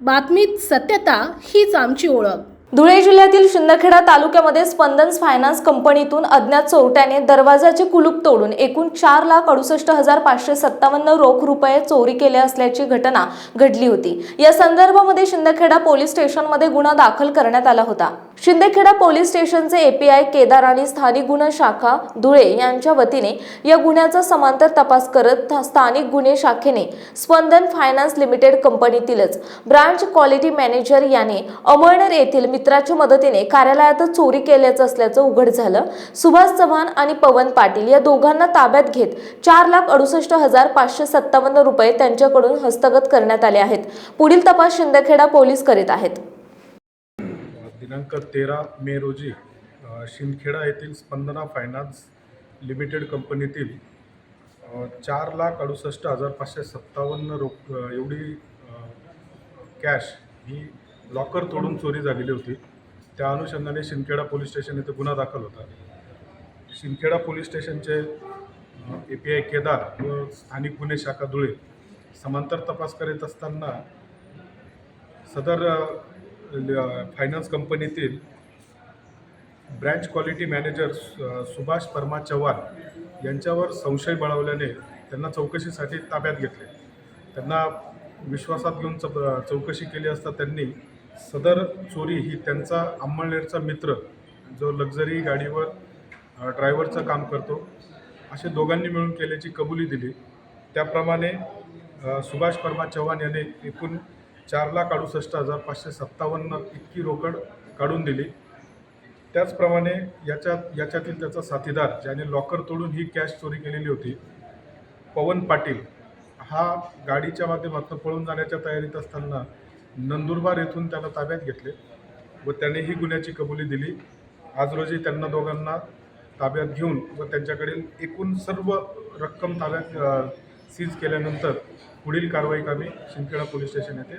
बातमीत सत्यता हीच आमची ओळख. धुळे जिल्ह्यातील शिंदखेडा तालुक्यामध्ये स्पंदन फायनान्स कंपनीतून अज्ञात चोरट्याने दरवाजाचे कुलूप तोडून एकूण चार लाख अडुसष्ट हजार पाचशे सत्तावन्न रोख रुपये चोरी केले असल्याची घटना घडली होती. या संदर्भामध्ये शिंदखेडा पोलीस स्टेशनमध्ये गुन्हा दाखल करण्यात आला होता. शिंदखेडा पोलीस स्टेशनचे एपीआय केदार आणि स्थानिक गुन्हा शाखा धुळे यांच्या वतीने या गुन्ह्याचा समांतर तपास करत स्थानिक गुन्हे शाखेने स्पंदन फायनान्स लिमिटेड कंपनीतीलच ब्रांच क्वालिटी मॅनेजर याने अमळनेर येथील मित्राच्या मदतीने कार्यालयातच चोरी केल्याचं असल्याचं उघड झालं. सुभाष चव्हाण आणि पवन पाटील या दोघांना ताब्यात घेत चार लाख अडुसष्ट हजार पाचशे सत्तावन्न रुपये त्यांच्याकडून हस्तगत करण्यात आले आहेत. पुढील तपास शिंदखेडा पोलीस करीत आहेत. दिनांक तेरा मे रोजी शिंदखेडा येथील स्पंदना फायनान्स लिमिटेड कंपनीतील चार लाख अडुसष्ट हजार पाचशे सत्तावन्न रोख एवढी कॅश ही लॉकर तोडून चोरी झालेली होती. त्या अनुषंगाने शिंदखेडा पोलीस स्टेशन येथे गुन्हा दाखल होता. शिंदखेडा पोलीस स्टेशनचे ए पी आय केदार व स्थानिक गुन्हे शाखा धुळे समांतर तपास करीत असताना सदर फायनान्स कंपनीतील branch quality manager Subhash Parma Chavan यांच्यावर संशय बळावल्याने त्यांना चौकशीसाठी ताब्यात घेतले. त्यांना विश्वासात घेऊन चप चौकशी केली असता त्यांनी सदर चोरी ही त्यांचा अंमळनेरचा मित्र जो लक्झरी गाडीवर ड्रायव्हरचं काम करतो असे दोघांनी मिळून केल्याची कबुली दिली. त्याप्रमाणे सुभाष परमा चव्हाण यांनी एकूण चार लाख अडुसष्ट हजार पाचशे सत्तावन्न इतकी रोकड काढून दिली. त्याचप्रमाणे याच्यात याच्यातील त्याचा साथीदार ज्याने लॉकर तोडून ही कॅश चोरी केलेली होती पवन पाटील हा गाडीच्या माध्यमातून पळून जाण्याच्या तयारीत असताना नंदुरबार येथून त्याला ताब्यात घेतले व त्याने ही गुन्ह्याची कबुली दिली. आज रोजी त्यांना दोघांना ताब्यात घेऊन व त्यांच्याकडील एकूण सर्व रक्कम ताब्यात सीज केल्यानंतर पुढील कारवाई कामी शिंदखेडा पोलीस स्टेशन येथे